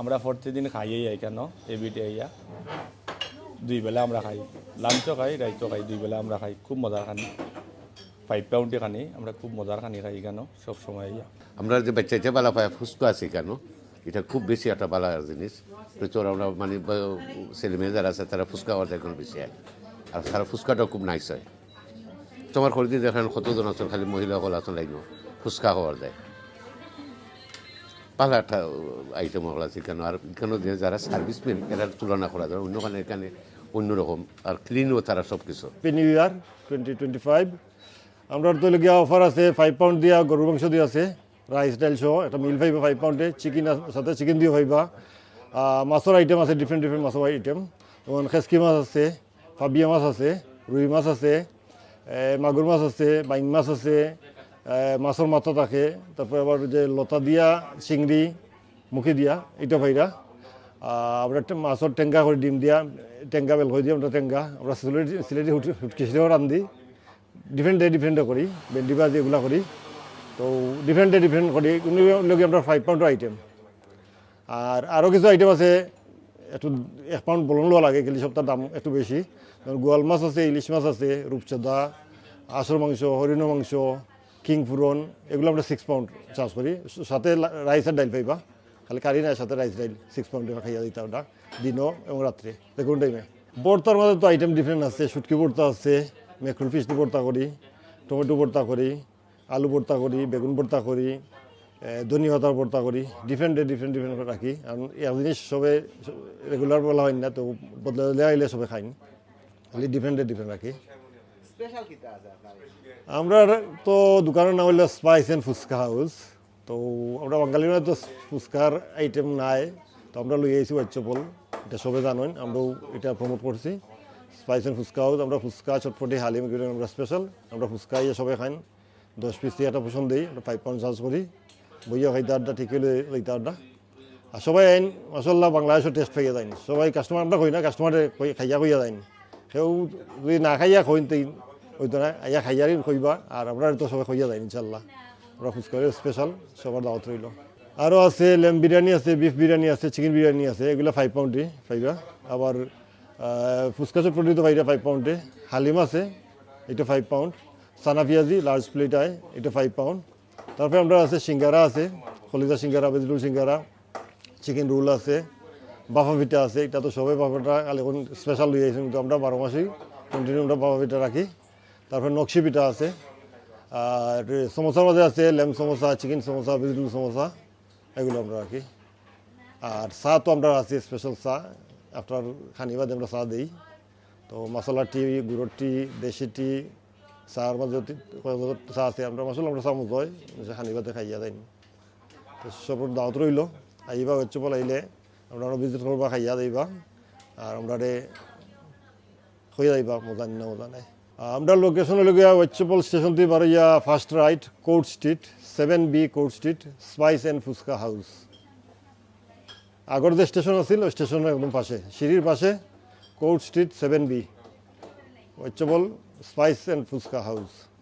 আমরা প্রতিদিন খাইয়েই I can? এবিটে আইয়া। দুই বেলা আমরা খাই। লাঞ্চও খাই রাইতও খাই, দুই বেলা আমরা খাই। খুব মজার খানি। ফাইভ পাউন্ডে খানি। আমরা খুব মজার খানি খাই কেন? সব সময় আইয়া। আমরা যে বাচ্চাতে বালা পায় ফুসকো আছে কেন? এটা খুব বেশি একটা বালা জিনিস। প্রচুর আমরা মানে ছেলে মেয়ে যারা আছে, তারা ফুচকা খাওয়ার দেখুন বেশি হয় আর তারা ফুচকাটাও খুব নাইস হয়। তোমার খরিদি দেখেন কতজন আছেন? খালি মহিলাসকল আছেন লাগবে ফুচকা খাওয়ার দেয় পালা একটা আইটেম হল আছে কেন? আর কেন যে যারা সার্ভিসম্যান এটার তুলনা করা যায়। অন্যখানে এখানে অন্যরকম। আর ক্লিনও তারা সব কিছু new year twenty twenty five আমরা অফার আছে ফাইভ পাউন্ড দিয়া গরু মাংস দিয়ে আছে। রাইস ডাইল সহ একটা মিল পাইবা ফাইভ পাউন্ডে চিকেন সাথে চিকেন দিয়ে আহ, মাছের আইটেম আছে ডিফারেন্ট ডিফারেন্ট মাছের আইটেম যেমন খেসকি মাছ আছে ফাবিয়া মাছ আছে রুই মাছ আছে মাগুর মাছ আছে বাইং মাছ আছে মাছের মাথা থাকে তারপরে আবার যে লতা দিয়া চিংড়ি মুখে দিয়া এটা আহ, আমরা মাছের টেঙ্গা করে ডিম দিয়া টেঙ্গা বেল করে দিই আমরা টেঙ্গা আমরা সিলেটি সিলেটি হুটকিসিও রান্ধি ডিফারেন্ট ডে ডিফারেন্ট করি ভেন্ডি ভাজি এগুলা করি তো ডিফারেন্ট ডে ডিফারেন্ট করি লগে আমরা ফাইভ পাউন্ডের আইটেম আর আরও কিছু আইটেম আছে একটু এক পাউন্ড বলন লওয়া লাগে কিন্তু সবটার দাম একটু বেশি গোয়াল মাছ আছে ইলিশ মাছ আছে রূপচাঁদা আসর মাংস হরিণ মাংস কিং ফুরন এগুলো আমরা সিক্স পাউন্ড চার্জ করি। সাথে রাইস আর ডাইল পাইবা। খালি কারি নাই, সাথে রাইস ডাইল সিক্স পাউন্ডে খাইয়া দিতে ওটা দিনও এবং রাত্রে। দেখুন টাইমে বর্তার মধ্যে তো আইটেম ডিফারেন্ট আছে। শুটকি ভর্তা আছে মেকরুল ফিশ ভর্তা করি টমেটো ভর্তা করি, আলু ভর্তা করি, বেগুন ভর্তা করি ধনী পাতার ভর্তা করি। ডিফারেন্ট ডিফারেন্ট ডিফারেন্ট রাখি। কারণ এক জিনিস সবে রেগুলার বলা হয় না, তো বদলে আইলে সবে খাই খালি ডিফারেন্ট ডিফারেন্ট রাখি। আমরা তো দোকানের নাম হইল স্পাইস অ্যান্ড ফুচকা হাউস তো আমরা বাঙালির তো ফুচকার আইটেম নাই। তো আমরা লই আইছি হোয়াইট চপল এটা সবে জানেন, আমরাও এটা প্রমোট করছি। স্পাইস অ্যান্ড ফুচকা হাউস আমরা ফুচকা চটপটি হালিম এগুলো আমরা স্পেশাল আমরা ফুচকা ইয়ে সবাই খাইন। দশ পিস একটা পছন্দ দিই, আমরা ফাইভ পাউন্ড চার্জ করি। বইয়া খাইতে আড্ডা, ঠিকই লইতে আড্ডা। আর সবাই আইন মাসাল্লাহ বাংলাদেশের টেস্ট খাইয়া যাইন। সবাই কাস্টমার আমরা কই না কাস্টমারে খাইয়া কইয়া যাইন। সেও যদি না খাইয়া কইন তাই হইতো না আইয়া খাইয়ারই কইবা আর আমরা তো সবাই খাইয়া যাই ইনশাল্লাহ আমরা ফুচকারে স্পেশাল সবার দাওয়াত রইল। আরও আছে লেম বিরিয়ানি আছে বিফ বিরিয়ানি আছে চিকেন বিরিয়ানি আছে, এগুলো ফাইভ পাউন্ডে পাইবা। আবার ফুচকা চটপটি তো পাইবা ফাইভ পাউন্ডে হালিম আছে, এটা ফাইভ পাউন্ড সানা পেঁয়াজি লার্জ প্লেট আয়, এটা ফাইভ পাউন্ড তারপরে আমরা আছে সিঙ্গারা আছে কলিজা সিঙ্গারা, ভেজিটেবল সিঙ্গারা চিকেন রোল আছে। বাফা পিঠা আছে, এটা তো সবাই বাফাটা এখন স্পেশাল লই আইছেন, কিন্তু আমরা বারো মাসেই কন্টিনিউ আমরা বাফা পিঠা রাখি। তারপরে নকশি পিঠা আছে, আর সমোসার মধ্যে আছে lamb samosa, chicken samosa vegetable samosa, এগুলো আমরা রাখি। আর চা তো আমরা আছি স্পেশাল চা আপনার খানি বাদে আমরা চা দিই। তো মশলা টি, গুড়র টি, দেশি টি, চার মাঝে চা আছে, আমরা মশলা আমরা চামচ হয় খানি বাদে খাইয়া দেয় তো সবর দাওয়াত রইল, আইবা হচ্ছে বলে আইলে আমরা ভিজিট করবা খাইয়া দিবা আর আমরা হয়ে যাইবা, মজা নিনা মজা নাই আমরা লোকেশন লগে ওয়েচপল স্টেশন থেকে বারোয়া first right Court Street seven B Court Street Spice and Fuchka House আগর যে স্টেশন আছিল, ওই স্টেশনের একদম পাশে, সিঁড়ির পাশে Court Street seven B Whitechapel spice and fuchka house